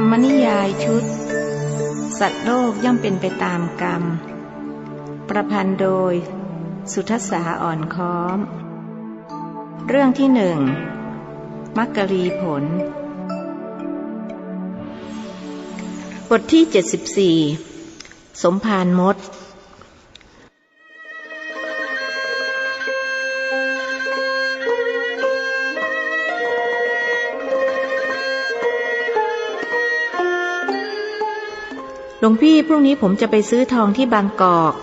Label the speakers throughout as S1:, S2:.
S1: รรมนิยายชุด สัตว์โลกย่อมเป็นไปตามกรรม ประพันธ์โดย สุทศาอ่อนค้อม เรื่องที่หนึ่งมักกะรีผล บทที่ 74 สมภารมด งพี่พรุ่งนี้ผมจะไปซื้อทองที่บางกอก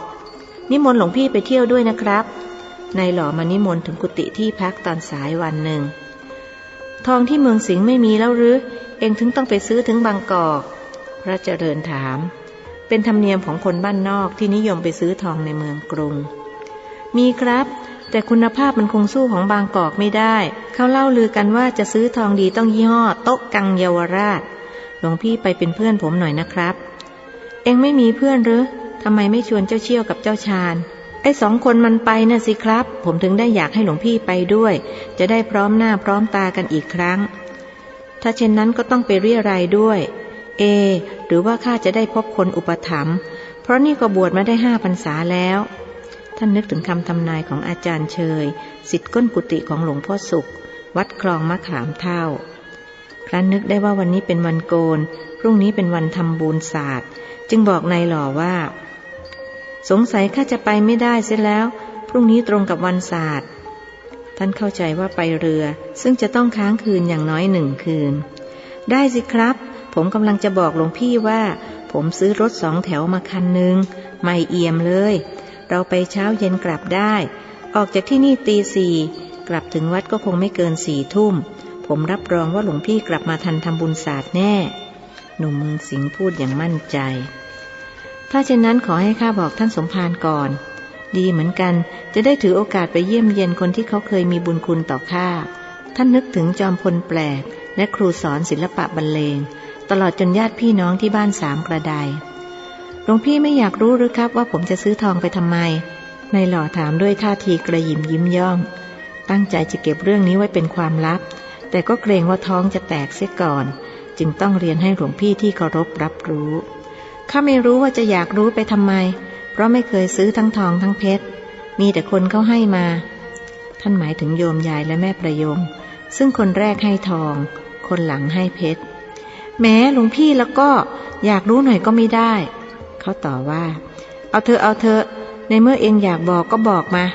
S1: นิมนต์หลวงพี่ไปเที่ยวด้วยนะครับ นายหล่อมานิมนต์ถึงกุฏิที่พักตอนสายวันหนึ่ง ทองที่เมืองสิงห์ไม่มีแล้วหรือ เองถึงต้องไปซื้อถึงบางกอก พระเจริญถาม เป็นธรรมเนียมของคนบ้านนอกที่นิยมไปซื้อทองในเมืองกรุง มีครับ แต่คุณภาพมันคงสู้ของบางกอกไม่ได้ เขาเล่าลือกันว่าจะซื้อทองดีต้องยี่ห้อ โต๊ะกังเยาวราช หลวงพี่ไปเป็นเพื่อนผมหน่อยนะครับ เองไม่มีเพื่อนหรือทำไมไม่ชวนเจ้าเชี่ยวกับเจ้าชาญไอ้สองคนมันไปน่ะสิครับ ผมถึงได้อยากให้หลวงพี่ไปด้วย จะได้พร้อมหน้าพร้อมตากันอีกครั้ง ถ้าเช่นนั้นก็ต้องไปเรียรายด้วย เอ หรือว่าข้าจะได้พบคนอุปถัมภ์เพราะนี่ก็บวชมาได้ห้าพรรษาแล้ว ท่านนึกถึงคำทำนายของอาจารย์เชยสิทธิ์ก้นกุฏิของหลวงพ่อสุข วัดคลองมะขามเท่าครั้นนึกได้ว่าวันนี้เป็นวันโกน พรุ่งนี้เป็นวันทำบุญศาสตร์ จึงบอกนายหล่อว่า สงสัยข้าจะไปไม่ได้เสียแล้ว พรุ่งนี้ตรงกับวันศาสตร์ ท่านเข้าใจว่าไปเรือ ซึ่งจะต้องค้างคืนอย่างน้อยหนึ่งคืน ได้สิครับ ผมกำลังจะบอกหลวงพี่ว่า ผมซื้อรถสองแถวมาคันหนึ่งไม่เอี่ยมเลย เราไปเช้าเย็นกลับได้ ออกจากที่นี่ตีสี่กลับถึงวัดก็คงไม่เกินสี่ทุ่ม ผมรับรองว่าหลวงพี่กลับมาทันทำบุญศาสตร์แน่ หนุ่มเมืองสิงห์พูดอย่างมั่นใจ ถ้าเช่นนั้นขอให้ข้าบอกท่านสมภารก่อน ดีเหมือนกัน จะได้ถือโอกาสไปเยี่ยมเยียนคนที่เขาเคยมีบุญคุณต่อข้า ท่านนึกถึงจอมพลแปลก และครูสอนศิลปะบรรเลง ตลอดจนญาติพี่น้องที่บ้านสามกระไดหลวงพี่ไม่อยากรู้หรือครับว่าผมจะซื้อทองไปทำไม ในหล่อถามด้วยท่าทีกระยิมยิ้มย่อง ตั้งใจจะเก็บเรื่องนี้ไว้เป็นความลับ แต่ก็เกรงว่าท้องจะแตกเสียก่อน จึงต้องเรียนให้หลวงพี่ที่เคารพรับรู้ ข้าไม่รู้ว่าจะอยากรู้ไปทำไม เพราะไม่เคยซื้อทั้งทองทั้งเพชร มีแต่คนเขาให้มา ท่านหมายถึงโยมยายและแม่ประยง ซึ่งคนแรกให้ทอง คนหลังให้เพชร แม้หลวงพี่แล้วก็อยากรู้หน่อยก็ไม่ได้ เขาต่อว่า เอาเธอเอาเธอ ในเมื่อเองอยากบอกก็บอกมา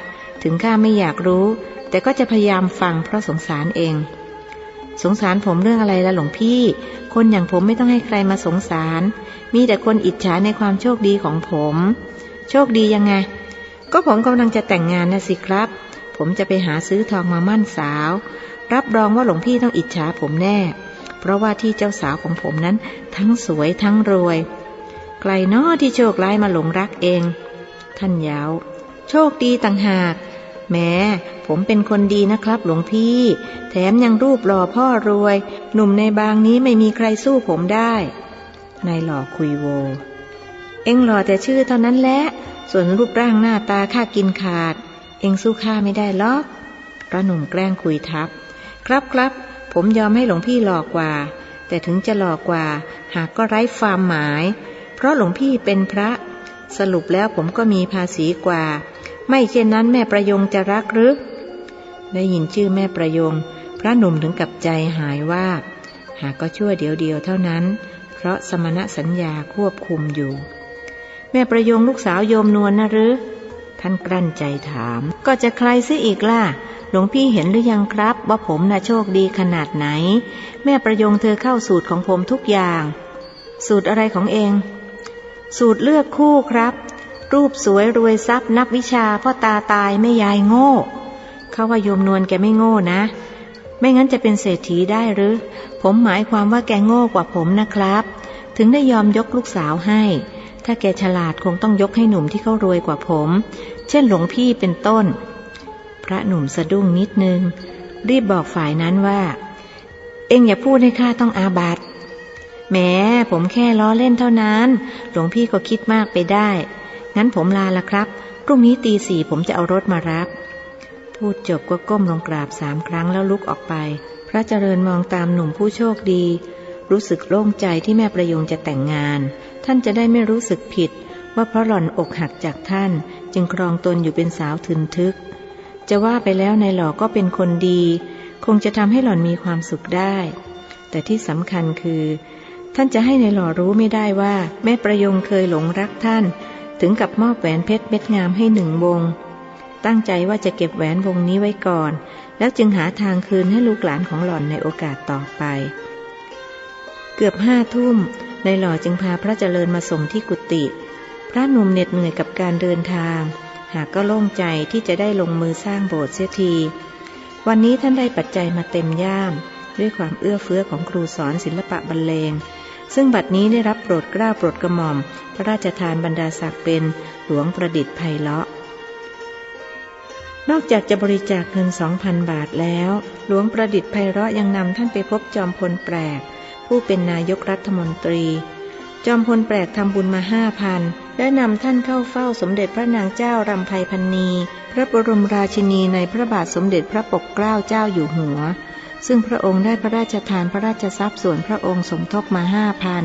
S1: ถึงข้าไม่อยากรู้ แต่ก็จะพยายามฟังเพราะสงสารเอง สงสารผมเรื่องอะไรล่ะหลวงพี่ คนอย่างผมไม่ต้องให้ใครมาสงสาร มีแต่คนอิจฉาในความโชคดีของผม โชคดียังไง ก็ผมกำลังจะแต่งงานนะสิครับ ผมจะไปหาซื้อทองมามั่นสาว รับรองว่าหลวงพี่ต้องอิจฉาผมแน่ เพราะว่าที่เจ้าสาวของผมนั้น ทั้งสวยทั้งรวย ไกลนอที่โชคร้ายมาหลงรักเอง ท่านยาว โชคดีต่างหากแม้ผมเป็นคนดีนะครับหลวงพี่ แถมยังรูปหล่อพ่อรวย หนุ่มในบางนี้ไม่มีใครสู้ผมได้ นายหล่อคุยโว เอ็งหล่อแต่ชื่อเท่านั้นแหละ ส่วนรูปร่างหน้าตาข้ากินขาด เอ็งสู้ข้าไม่ได้หรอกพระหนุ่มแกล้งคุยทับ ครับครับผมยอมให้หลวงพี่หลอกกว่า แต่ถึงจะหลอกกว่า หากก็ไร้ความหมาย เพราะหลวงพี่เป็นพระ สรุปแล้วผมก็มีภาษีกว่า ไม่เช่นนั้นแม่ประยงจะรักหรือได้ยินชื่อแม่ประยง พระหนุ่มถึงกับใจหายว่า หากก็ชั่วเดียวเดียวเท่านั้น เพราะสมณสัญญาควบคุมอยู่ แม่ประยงลูกสาวโยมนวลนะหรือ ท่านกลั้นใจถาม ก็จะใครซิอีกล่ะหลวงพี่เห็นหรือยังครับ ว่าผมน่ะโชคดีขนาดไหน แม่ประยงเธอเข้าสูตรของผมทุกอย่าง สูตรอะไรของเอง สูตรเลือกคู่ครับ รูปสวยรวยทรัพย์นักวิชาพ่อตาตายแม่ยายโง่เขาว่าโยมนวลแกไม่โง่นะ ไม่งั้นจะเป็นเศรษฐีได้หรือ ผมหมายความว่าแกโง่กว่าผมนะครับ ถึงได้ยอมยกลูกสาวให้ ถ้าแกฉลาดคงต้องยกให้หนุ่มที่เขารวยกว่าผม เช่นหลวงพี่เป็นต้น พระหนุ่มสะดุ้งนิดนึง รีบบอกฝ่ายนั้นว่า เอ็งอย่าพูดให้ข้าต้องอาบัตแหมผมแค่ล้อเล่นเท่านั้น หลวงพี่ก็คิดมากไปได้ งั้นผมลาละครับ พรุ่งนี้ตีสี่ผมจะเอารถมารับ พูดจบก็ก้มลงกราบสามครั้งแล้วลุกออกไป พระเจริญมองตามหนุ่มผู้โชคดี รู้สึกโล่งใจที่แม่ประยงจะแต่งงาน ท่านจะได้ไม่รู้สึกผิด ว่าเพราะหล่อนอกหักจากท่าน จึงครองตนอยู่เป็นสาวทึนทึก จะว่าไปแล้วนายหล่อก็เป็นคนดี คงจะทำให้หล่อนมีความสุขได้ แต่ที่สำคัญคือ ท่านจะให้ในายหล่อรู้ไม่ได้ว่า แม่ประยงเคยหลงรักท่าน ถึงกับมอบแหวนเพชรเม็ดงามให้หนึ่งวง ตั้งใจว่าจะเก็บแหวนวงนี้ไว้ก่อน แล้วจึงหาทางคืนให้ลูกหลานของหล่อนในโอกาสต่อไป เกือบห้าทุ่มนายหล่อจึงพาพระเจริญมาส่งที่กุฏิพระหนุ่มเหน็ดเหนื่อยกับการเดินทาง หากก็โล่งใจที่จะได้ลงมือสร้างโบสถ์เสียที วันนี้ท่านได้ปัจจัยมาเต็มย่าม ด้วยความเอื้อเฟื้อของครูสอนศิลปะบรรเลง ซึ่งบัดนี้ได้รับโปรดกล้าโปรดกระหม่อม พระราชทานบรรดาศักดิ์เป็นหลวงประดิษฐ์ไพเราะ นอกจากจะบริจาคเงินสองพันบาทแล้ว หลวงประดิษฐ์ไพเราะยังนำท่านไปพบจอมพลแปลก ผู้เป็นนายกรัฐมนตรี จอมพลแปลกทำบุญมาห้าพันและนำท่านเข้าเฝ้าสมเด็จพระนางเจ้ารำไพพันนี พระบรมราชินีในพระบาทสมเด็จพระปกเกล้าเจ้าอยู่หัว ซึ่งพระองค์ได้พระราชทานพระราชทรัพย์ส่วนพระองค์สมทบมาห้าพัน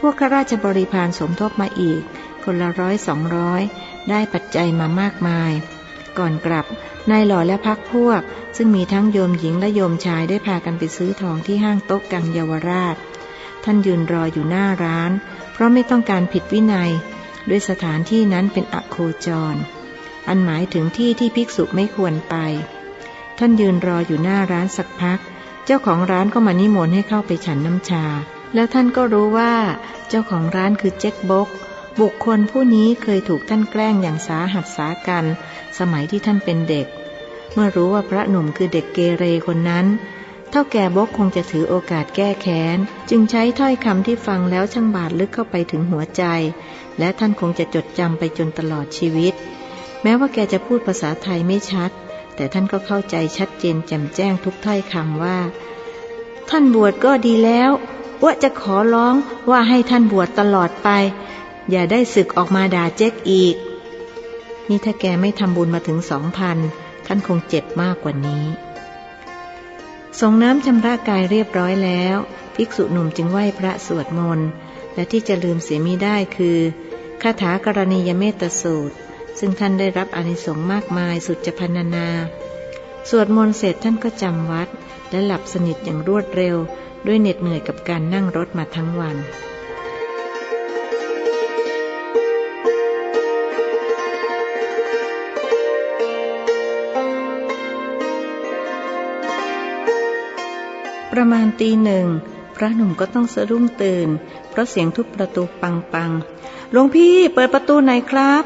S1: พวกข้าราชบริพารสมทบมาอีก คนละร้อยสองร้อยได้ปัจจัยมามากมาย ก่อนกลับ นายหล่อและพักพวก ซึ่งมีทั้งโยมหญิงและโยมชายได้พากันไปซื้อทองที่ห้างโต๊ะกังเยาวราช ท่านยืนรออยู่หน้าร้าน เพราะไม่ต้องการผิดวินัย ด้วยสถานที่นั้นเป็นอโคจร อันหมายถึงที่ที่ภิกษุไม่ควรไป ท่านยืนรออยู่หน้าร้านสักพัก เจ้าของร้านก็มานิมนต์ให้เข้าไปฉันน้ำชา แล้วท่านก็รู้ว่า เจ้าของร้านคือเจ๊กบก บุคคลผู้นี้เคยถูกท่านแกล้งอย่างสาหัสสากัน สมัยที่ท่านเป็นเด็ก เมื่อรู้ว่าพระหนุ่มคือเด็กเกเรคนนั้นเท่าแก่บกคงจะถือโอกาสแก้แค้น จึงใช้ถ้อยคำที่ฟังแล้วช่างบาดลึกเข้าไปถึงหัวใจ และท่านคงจะจดจำไปจนตลอดชีวิต แม้ว่าแกจะพูดภาษาไทยไม่ชัด แต่ท่านก็เข้าใจชัดเจนแจ่มแจ้งทุกถ้อยคำว่า ท่านบวชก็ดีแล้วว่าจะขอร้องว่าให้ท่านบวชตลอดไป อย่าได้ศึกออกมาด่าเจ๊กอีก นี่ถ้าแกไม่ทำบุญมาถึงสองพันท่านคงเจ็บมากกว่านี้ส่งน้ำชำระกายเรียบร้อยแล้ว ภิกษุหนุ่มจึงไหว้พระสวดมนต์ และที่จะลืมเสียมิได้คือคาถากรณียเมตสูตร ซึ่งท่านได้รับอนิสงส์มากมายสุดจะพรรณนา สวดมนต์เสร็จท่านก็จำวัด และหลับสนิทอย่างรวดเร็ว ด้วยเหน็ดเหนื่อยกับการนั่งรถมาทั้งวัน ประมาณตีหนึ่ง พระหนุ่มก็ต้องสะดุ้งตื่น เพราะเสียงทุบประตูปังปังหลวงพี่เปิดประตูหน่อยครับ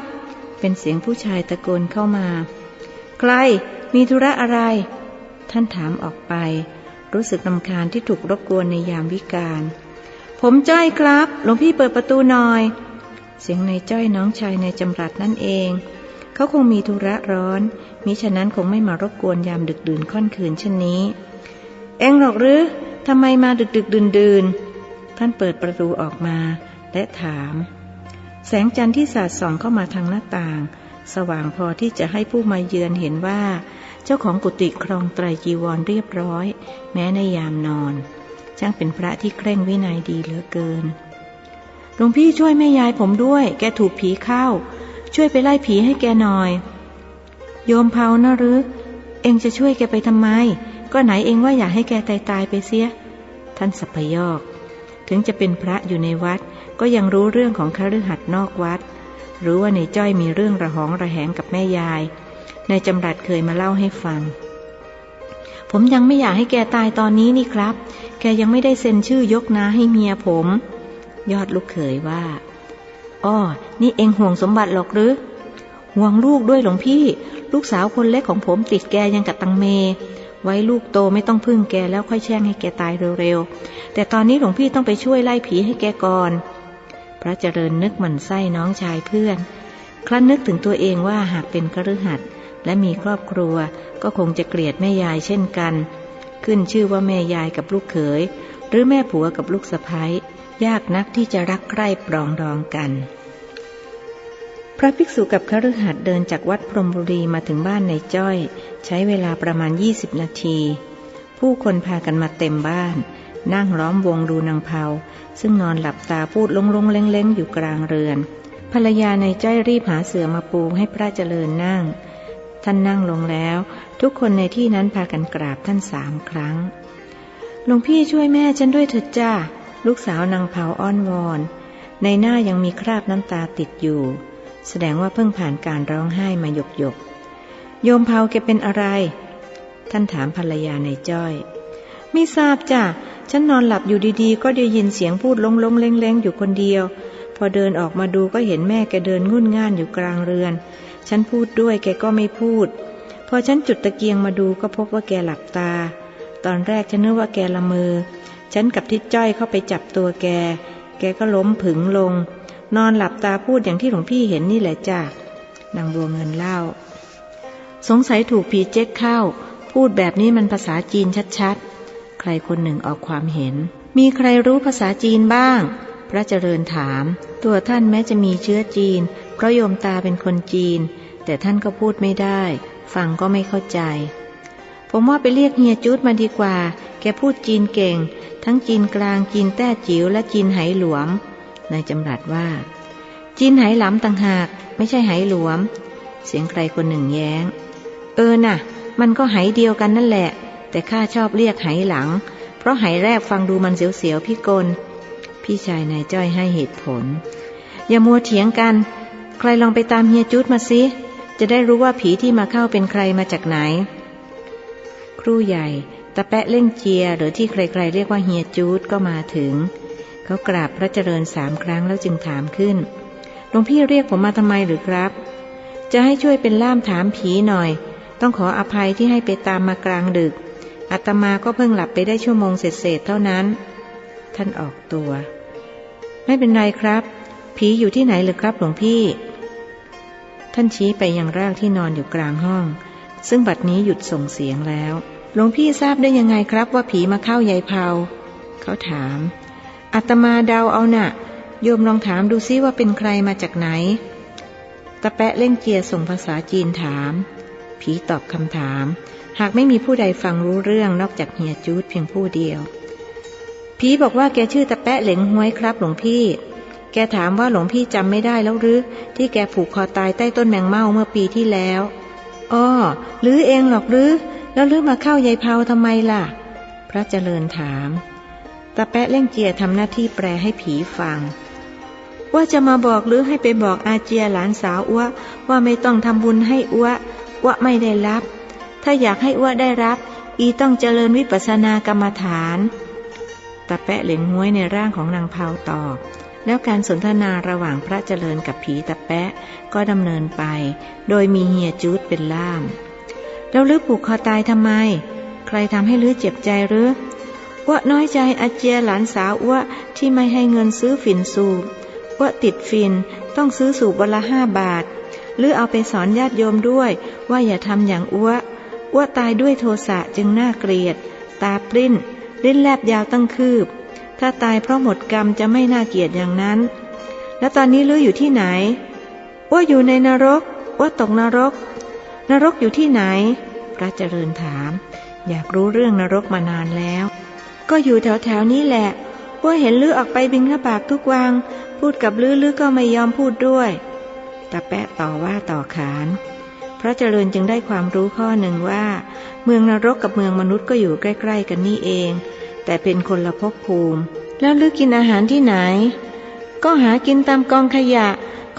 S1: เป็นเสียงผู้ชายตะโกนเข้ามา ใครมีธุระอะไร ท่านถามออกไป รู้สึกนำคาญที่ถูกรบกวนในยามวิกาลผมจ้อยครับ หลวงพี่เปิดประตูหน่อย เสียงในจ้อยน้องชายในจำรัดนั่นเอง เขาคงมีธุระร้อน มิฉะนั้นคงไม่มารบกวนยามดึกดื่นค่อนคืนเช่นนี้ เอ็งหรอกหรือทำไมมาดึกดึกดื่นดื่นท่านเปิดประตูออกมาและถาม แสงจันทร์ที่สาดส่องเข้ามาทางหน้าต่าง สว่างพอที่จะให้ผู้มาเยือนเห็นว่า เจ้าของกุฏิครองไตรจีวรเรียบร้อย แม้ในยามนอน ช่างเป็นพระที่เคร่งวินัยดีเหลือเกินหลวงพี่ช่วยแม่ยายผมด้วย แกถูกผีเข้า ช่วยไปไล่ผีให้แกหน่อย โยมเผานะหรือ เองจะช่วยแกไปทำไม ก็ไหนเองว่าอยากให้แกตายตายไปเสีย ท่านสัพยอก ถึงจะเป็นพระอยู่ในวัด ก็ยังรู้เรื่องของคฤหัสถ์นอกวัด รู้ว่าในจ้อยมีเรื่องระหองระแหงกับแม่ยาย ในจำรัดเคยมาเล่าให้ฟัง ผมยังไม่อยากให้แกตายตอนนี้นี่ครับ แกยังไม่ได้เซ็นชื่อยกนาให้เมียผม ยอดลูกเขยว่าอ้อนี่เองห่วงสมบัติหรอกหรือห่วงลูกด้วยหลวงพี่ ลูกสาวคนเล็กของผมติดแกยังกับตังเม ไว้ลูกโตไม่ต้องพึ่งแกแล้วค่อยแช่งให้แกตายเร็วๆ แต่ตอนนี้หลวงพี่ต้องไปช่วยไล่ผีให้แกก่อน พระเจริญนึกหมันไส้น้องชายเพื่อน ครั้นนึกถึงตัวเองว่าหากเป็นคฤหัสถ์และมีครอบครัวก็คงจะเกลียดแม่ยายเช่นกัน ขึ้นชื่อว่าแม่ยายกับลูกเขย หรือแม่ผัวกับลูกสะพ้ยยากนักที่จะรักใคร่ปรองดองกัน พระภิกษุกับคฤหัสถ์เดินจากวัดพรหมบุรีมาถึงบ้านในจ้อย ใช้เวลาประมาณ 20 นาที ผู้คนพากันมาเต็มบ้าน นั่งล้อมวงดูนางเผาซึ่งนอนหลับตาพูดลงลงๆเล้งๆอยู่กลางเรือน ภรรยาในจ้อยรีบหาเสือมาปูให้พระเจริญนั่ง ท่านนั่งลงแล้ว ทุกคนในที่นั้นพากันกราบท่านสามครั้งหลวงพี่ช่วยแม่ฉันด้วยเถิดจ้าลูกสาวนางเผาอ้อนวอน ในหน้ายังมีคราบน้ำตาติดอยู่ แสดงว่าเพิ่งผ่านการร้องไห้มาหยกหยก โยมเผาแกเป็นอะไร ท่านถามภรรยาในจ้อย ไม่ทราบจ้ะ ฉันนอนหลับอยู่ดีๆ ก็ได้ยินเสียงพูดลงลงๆเล้งๆ อยู่คนเดียว พอเดินออกมาดูก็เห็นแม่แกเดินงุ่นง่านอยู่กลางเรือน ฉันพูดด้วยแกก็ไม่พูด พอฉันจุดตะเกียงมาดูก็พบว่าแกหลับตา ตอนแรกฉันนึกว่าแกละเมอ ฉันกับทิดจ้อยเข้าไปจับตัวแก แกก็ล้มผึงลง นอนหลับตาพูดอย่างที่หลวงพี่เห็นนี่แหละจ้ะ นางบัวเงินเล่า สงสัยถูกผีเจ๊กเข้า พูดแบบนี้มันภาษาจีนชัดๆ ใครคนหนึ่งออกความเห็น มีใครรู้ภาษาจีนบ้าง พระเจริญถาม ตัวท่านแม้จะมีเชื้อจีน เพราะโยมตาเป็นคนจีน แต่ท่านก็พูดไม่ได้ ฟังก็ไม่เข้าใจ ผมว่าไปเรียกเฮียจูดมาดีกว่า แกพูดจีนเก่ง ทั้งจีนกลางจีนแต้จิ๋วและจีนไหหลวม นายจำรัดว่า จีนไหหลำต่างหาก ไม่ใช่ไหหลวม เสียงใครคนหนึ่งแย้ง เออน่ะ มันก็ไหเดียวกันนั่นแหละ แต่ข้าชอบเรียกไหหลัง เพราะไหแรกฟังดูมันเสียวๆพี่กลพี่ชายนายจ้อยให้เหตุผล อย่ามัวเถียงกัน ใครลองไปตามเฮียจุดมาสิจะได้รู้ว่าผีที่มาเข้าเป็นใครมาจากไหน ครูใหญ่ตะแปะเล่งเจียหรือที่ใครๆเรียกว่าเฮียจูดก็มาถึง เขากราบพระเจริญสามครั้งแล้วจึงถามขึ้นหลวงพี่เรียกผมมาทำไมหรือครับ จะให้ช่วยเป็นล่ามถามผีหน่อย ต้องขออภัยที่ให้ไปตามมากลางดึก อาตมาก็เพิ่งหลับไปได้ชั่วโมงเศษเท่านั้น ท่านออกตัว ไม่เป็นไรครับ ผีอยู่ที่ไหนหรือครับหลวงพี่ ท่านชี้ไปยังร่างที่นอนอยู่กลางห้อง ซึ่งบัดนี้หยุดส่งเสียงแล้ว หลวงพี่ทราบได้ยังไงครับว่าผีมาเข้ายายเผาเขาถามอาตมาเดาเอาน่ะ โยมลองถามดูซิว่าเป็นใครมาจากไหนตะแปะเล่งเจียส่งภาษาจีนถาม ผีตอบคำถาม หากไม่มีผู้ใดฟังรู้เรื่องนอกจากเฮียจูดเพียงผู้เดียว ผีบอกว่าแกชื่อตะแปะเหลงห้วยครับหลวงพี่ แกถามว่าหลวงพี่จำไม่ได้แล้วหรือที่แกผูกคอตายใต้ต้นแมงเม่าเมื่อปีที่แล้วอ้อหรือเองหรอกหรือแล้วหรือมาเข้ายายเผาทำไมล่ะ พระเจริญถามตะแปะเล่งเจียทำหน้าที่แปลให้ผีฟังว่าจะมาบอกหรือให้ไปบอกอาเจียหลานสาวอ้วว่าไม่ต้องทำบุญให้อ้ว อ้วไม่ได้รับ ถ้าอยากให้อ้วได้รับ อีต้องเจริญวิปัสสนากรรมฐานตะแปะเหลงห้วยในร่างของนางเผาตอบแล้วการสนทนาระหว่างพระเจริญกับผีตะแปะก็ดำเนินไป โดยมีเฮียจูดเป็นล่าม แล้วลือผูกคอตายทำไม ใครทำให้ลือเจ็บใจหรืออ้วน้อยใจอาเจียหลานสาวอ้วที่ไม่ให้เงินซื้อฝิ่นสูบอ้วติดฝิ่นต้องซื้อสูบวันละห้าบาท หรือเอาไปสอนญาติโยมด้วย ว่าอย่าทำอย่างอ้วอ้วตายด้วยโทสะจึงน่าเกลียด ตาปริ้น ลิ้นแลบยาวตั้งคืบ ถ้าตายเพราะหมดกรรมจะไม่น่าเกลียดอย่างนั้น แล้วตอนนี้ลืออยู่ที่ไหนอ้วอยู่ในนรกอ้วตกนรก นรกอยู่ที่ไหน พระเจริญถาม อยากรู้เรื่องนรกมานานแล้ว ก็อยู่แถวแถวนี้แหละว่าเห็นลือออกไปบินทบาททุกวัง พูดกับลือลือก็ไม่ยอมพูดด้วย ตาแปะต่อว่าต่อขาน พระเจริญจึงได้ความรู้ข้อหนึ่งว่า เมืองนรกกับเมืองมนุษย์ก็อยู่ใกล้ ๆ กันนี่เอง แต่เป็นคนละภพภูมิ แล้วลือกินอาหารที่ไหน ก็หากินตามกองขยะ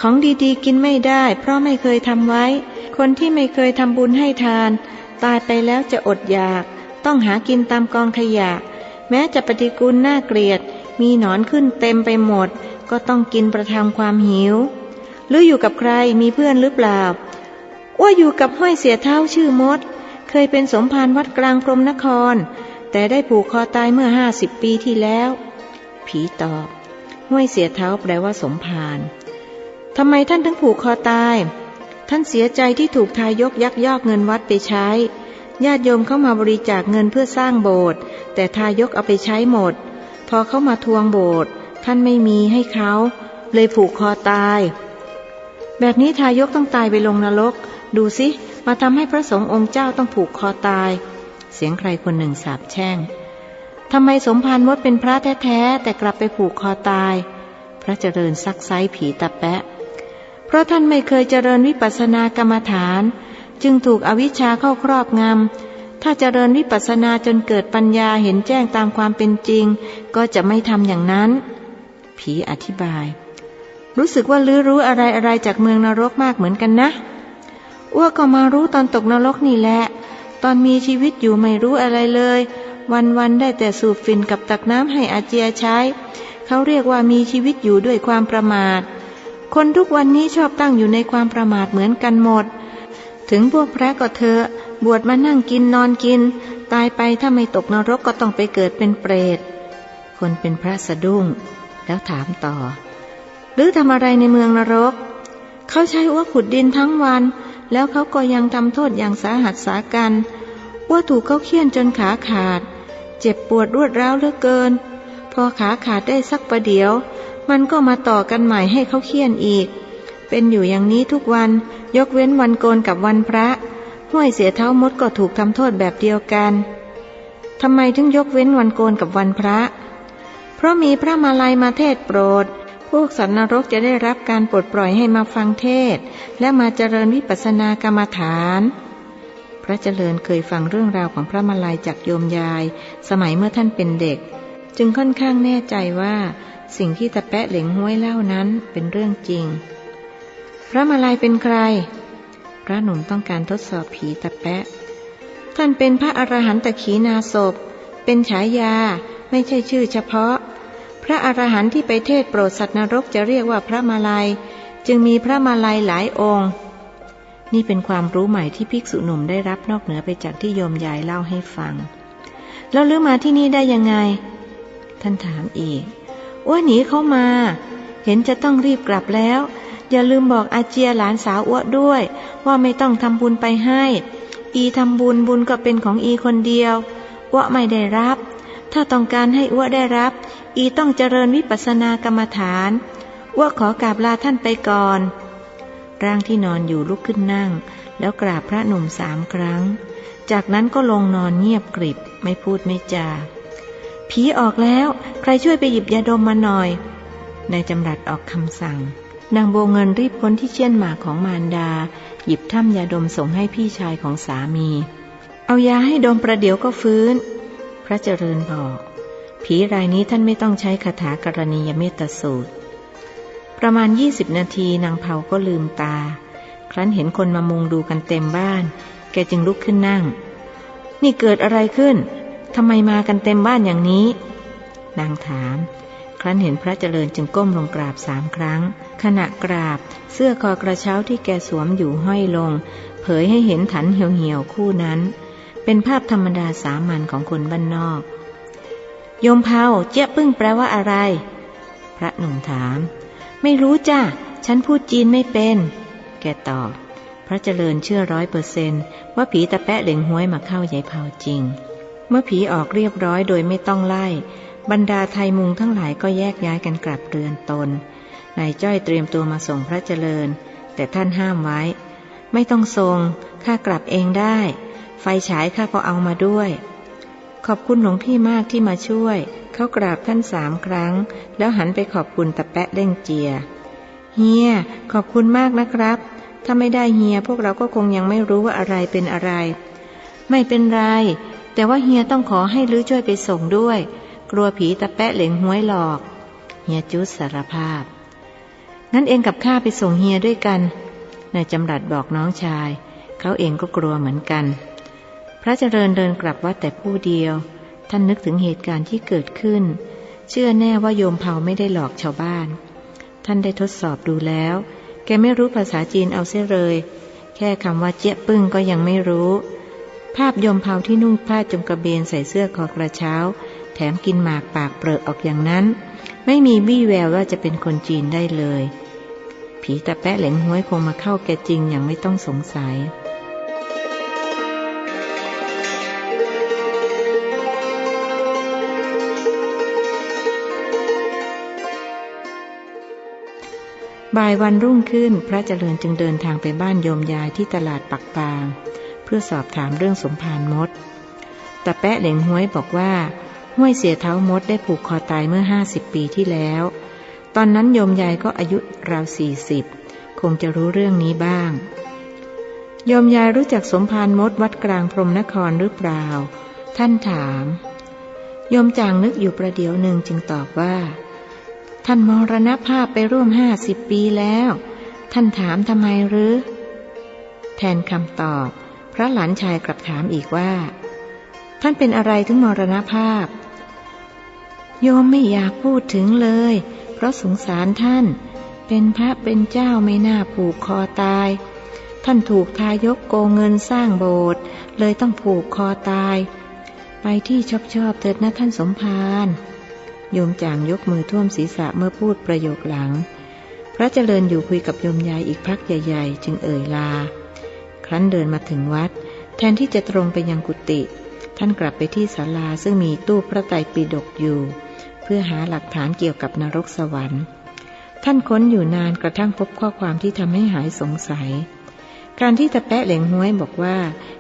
S1: ของดีๆ กินไม่ได้ เพราะไม่เคยทำไว้ คนที่ไม่เคยทำบุญให้ทาน ตายไปแล้วจะอดอยาก ต้องหากินตามกองขยะ แม้จะปฏิกูลน่าเกลียด มีหนอนขึ้นเต็มไปหมด ก็ต้องกินประทังความหิว หรืออยู่กับใครมีเพื่อนหรือเปล่าว่าอยู่กับห้อยเสียเท้าชื่อมด เคยเป็นสมภารวัดกลางกรมนคร แต่ได้ผูกคอตายเมื่อห้าสิบปีที่แล้ว ผีตอบ ห้วยเสียเท้าแปลว่าสมภารทำไมท่านถึงผูกคอตาย ท่านเสียใจที่ถูกทายกยักยอกเงินวัดไปใช้ ญาติโยมเข้ามาบริจาคเงินเพื่อสร้างโบสถ์แต่ทายกเอาไปใช้หมด พอเขามาทวงโบสถ์ท่านไม่มีให้เขา เลยผูกคอตาย แบบนี้ทายกต้องตายไปลงนรก ดูสิ มาทำให้พระสงฆ์องค์เจ้าต้องผูกคอตาย เสียงใครคนหนึ่งสาบแช่งทำไมสมภารมดเป็นพระแท้ๆแต่กลับไปผูกคอตาย พระเจริญซักไซผีตะแปะ เพราะท่านไม่เคยเจริญวิปัสสนากรรมฐาน จึงถูกอวิชชาเข้าครอบงำถ้าเจริญวิปัสสนาจนเกิดปัญญาเห็นแจ้งตามความเป็นจริง ก็จะไม่ทำอย่างนั้น ผีอธิบาย รู้สึกว่าลือรู้อะไรอะไรจากเมืองนรกมากเหมือนกันนะอ้วกก็มารู้ตอนตกนรกนี่แหละ ตอนมีชีวิตอยู่ไม่รู้อะไรเลย วันวันได้แต่สูบฝิ่นกับตักน้ำให้อาเจียใช้ เขาเรียกว่ามีชีวิตอยู่ด้วยความประมาท คนทุกวันนี้ชอบตั้งอยู่ในความประมาทเหมือนกันหมด ถึงพวกพระก็เถอะบวชมานั่งกินนอนกิน ตายไปถ้าไม่ตกนรกก็ต้องไปเกิดเป็นเปรต คนเป็นพระสะดุ้ง แล้วถามต่อ หรือทำอะไรในเมืองนรก เขาใช้อ้วขุดดินทั้งวัน แล้วเขาก็ยังทำโทษอย่างสาหัสสากันว่าถูกเขาเคี่ยนจนขาขาด เจ็บปวดรวดร้าวเหลือเกิน พอขาขาดได้สักประเดี๋ยว มันก็มาต่อกันใหม่ให้เขาเคี่ยนอีก เป็นอยู่อย่างนี้ทุกวันยกเว้นวันโกนกับวันพระ ห้วยเสียเท้ามดก็ถูกทำโทษแบบเดียวกันทำไมถึงยกเว้นวันโกนกับวันพระ เพราะมีพระมาลัยมาเทศโปรด พวกสัตว์นรกจะได้รับการปลดปล่อยให้มาฟังเทศ และมาเจริญวิปัสสนากรรมฐาน พระเจริญเคยฟังเรื่องราวของพระมาลัยจากโยมยาย สมัยเมื่อท่านเป็นเด็ก จึงค่อนข้างแน่ใจว่า สิ่งที่ตะแปะเหลงห้วยเล่านั้นเป็นเรื่องจริง พระมาลัยเป็นใคร พระหนุ่มต้องการทดสอบผีตะแปะ ท่านเป็นพระอรหันตขีนาศพเป็นฉายาไม่ใช่ชื่อเฉพาะ พระอรหันต์ที่ไปเทศโปรดสัตว์นรกจะเรียกว่าพระมาลัย จึงมีพระมาลัยหลายองค์ นี่เป็นความรู้ใหม่ที่ภิกษุหนุ่มได้รับนอกเหนือไปจากที่โยมยายเล่าให้ฟัง แล้วลือมาที่นี่ได้ยังไง ท่านถามอีกอ้วหนีเข้ามา เห็นจะต้องรีบกลับแล้ว อย่าลืมบอกอาเจียหลานสาวอ้วด้วย ว่าไม่ต้องทำบุญไปให้ อีทำบุญบุญก็เป็นของอีคนเดียวอ้วไม่ได้รับ ถ้าต้องการให้อ้วได้รับ อีต้องเจริญวิปัสสนากรรมฐานอ้วขอกราบลาท่านไปก่อน ร่างที่นอนอยู่ลุกขึ้นนั่ง แล้วกราบพระหนุ่มสามครั้ง จากนั้นก็ลงนอนเงียบกริบไม่พูดไม่จาผีออกแล้ว ใครช่วยไปหยิบยาดมมาหน่อยนายจำรัดออกคำสั่ง นางโบเงินรีบพ้นที่เชี่ยนหมากของมารดา หยิบถ้ำยาดมส่งให้พี่ชายของสามี เอายาให้ดมประเดี๋ยวก็ฟื้น ระเจริญบอก ผีรายนี้ท่านไม่ต้องใช้คาถากรณียเมตสูตร ประมาณยี่สิบนาทีนางเผาก็ลืมตา ครั้นเห็นคนมามุงดูกันเต็มบ้าน แกจึงลุกขึ้นนั่ง นี่เกิดอะไรขึ้นทำไมมากันเต็มบ้านอย่างนี้ นางถาม ครั้นเห็นพระเจริญจึงก้มลงกราบสามครั้ง ขณะกราบ เสื้อคอกระเช้าที่แกสวมอยู่ห้อยลง เผยให้เห็นถันเหี่ยวๆคู่นั้น เป็นภาพธรรมดาสามัญของคนบ้านนอก โยมเผาเจ๊ยปึ้งแปลว่าอะไร พระหนุ่มถาม ไม่รู้จ้ะฉันพูดจีนไม่เป็น แกตอบ พระเจริญเชื่อร้อยเปอร์เซนว่าผีตะแปะเหล่งห้วยมาเข้ายายเผาจริง เมื่อผีออกเรียบร้อยโดยไม่ต้องไล่ บรรดาไทยมุงทั้งหลายก็แยกย้ายกันกลับเรือนตน นายจ้อยเตรียมตัวมาส่งพระเจริญ แต่ท่านห้ามไว้ ไม่ต้องทรงข้ากลับเองได้ ไฟฉายข้าก็เอามาด้วย ขอบคุณหลวงพี่มากที่มาช่วย เขากราบท่านสามครั้ง แล้วหันไปขอบคุณตะแปะเล่งเจีย เฮีย ขอบคุณมากนะครับ ถ้าไม่ได้เฮียพวกเราก็คงยังไม่รู้ว่าอะไรเป็นอะไร ไม่เป็นไร แต่ว่าเฮียต้องขอให้ลื้อช่วยไปส่งด้วย กลัวผีตะแปะเหลงห้วยหลอก เฮียจุดสารภาพ งั้นเองกับข้าไปส่งเฮียด้วยกันนายจำรัดบอกน้องชาย เขาเองก็กลัวเหมือนกัน พระเจริญเดินกลับวัดแต่ผู้เดียว ท่านนึกถึงเหตุการณ์ที่เกิดขึ้น เชื่อแน่ว่าโยมเผาไม่ได้หลอกชาวบ้าน ท่านได้ทดสอบดูแล้ว แกไม่รู้ภาษาจีนเอาเสียเลย แค่คำว่าเจี๊ยปึ้งก็ยังไม่รู้ ภาพโยมเผาที่นุ่งผ้าจงกระเบนใส่เสื้อคอกระเช้า แถมกินหมากปากเปรอะออกอย่างนั้น ไม่มีวี่แววว่าจะเป็นคนจีนได้เลย ผีตะแปะเหลงห้วยคงมาเข้าแกจริงอย่างไม่ต้องสงสัย บ่ายวันรุ่งขึ้นพระเจริญจึงเดินทางไปบ้านโยมยายที่ตลาดปักปาง เพื่อสอบถามเรื่องสมภารมดแต่แปะเหลงห้วยบอกว่าห้วยเสียเท้ามดได้ผูกคอตายเมื่อห้าสิบปีที่แล้ว ตอนนั้นโยมยายก็อายุราวสี่สิบคงจะรู้เรื่องนี้บ้าง โยมยายรู้จักสมภารมดวัดกลางพรมนครหรือเปล่า ท่านถาม โยมจางนึกอยู่ประเดี๋ยวหนึ่งจึงตอบว่า ท่านมรณภาพไปร่วมห้าสิบปีแล้ว ท่านถามทำไมหรือ แทนคำตอบ พระหลานชายกลับถามอีกว่า ท่านเป็นอะไรถึงมรณภาพ โยมไม่อยากพูดถึงเลย เพราะสงสารท่าน เป็นพระเป็นเจ้าไม่น่าผูกคอตาย ท่านถูกทายกโกงเงินสร้างโบสถ์เลยต้องผูกคอตาย ไปที่ชอบชอบเถิดนะท่านสมภาร โยมจางยกมือท่วมศีรษะเมื่อพูดประโยคหลัง พระเจริญอยู่คุยกับโยมยายอีกพักใหญ่ๆ จึงเอ่ยลา ครั้นเดินมาถึงวัด แทนที่จะตรงไปยังกุฏิท่านกลับไปที่ศาลาซึ่งมีตู้พระไตรปิฎกอยู่ เพื่อหาหลักฐานเกี่ยวกับนรกสวรรค์ ท่านค้นอยู่นานกระทั่งพบข้อความที่ทำให้หายสงสัย การที่ตะแปะเหลงห้วยบอกว่า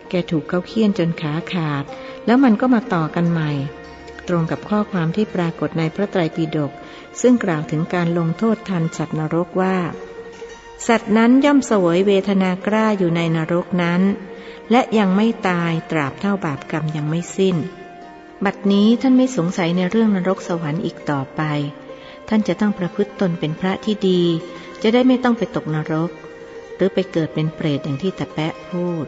S1: แกถูกเขาเคี่ยนจนขาขาด แล้วมันก็มาต่อกันใหม่ ตรงกับข้อความที่ปรากฏในพระไตรปิฎกซึ่งกล่าวถึงการลงโทษทันสัตว์นรกว่า สัตว์นั้นย่อมเสวยเวทนากล้าอยู่ในนรกนั้น และยังไม่ตายตราบเท่าบาปกรรมยังไม่สิ้น บัดนี้ท่านไม่สงสัยในเรื่องนรกสวรรค์อีกต่อไป ท่านจะต้องประพฤติตนเป็นพระที่ดี จะได้ไม่ต้องไปตกนรก หรือไปเกิดเป็นเปรตอย่างที่ตะแปะพูด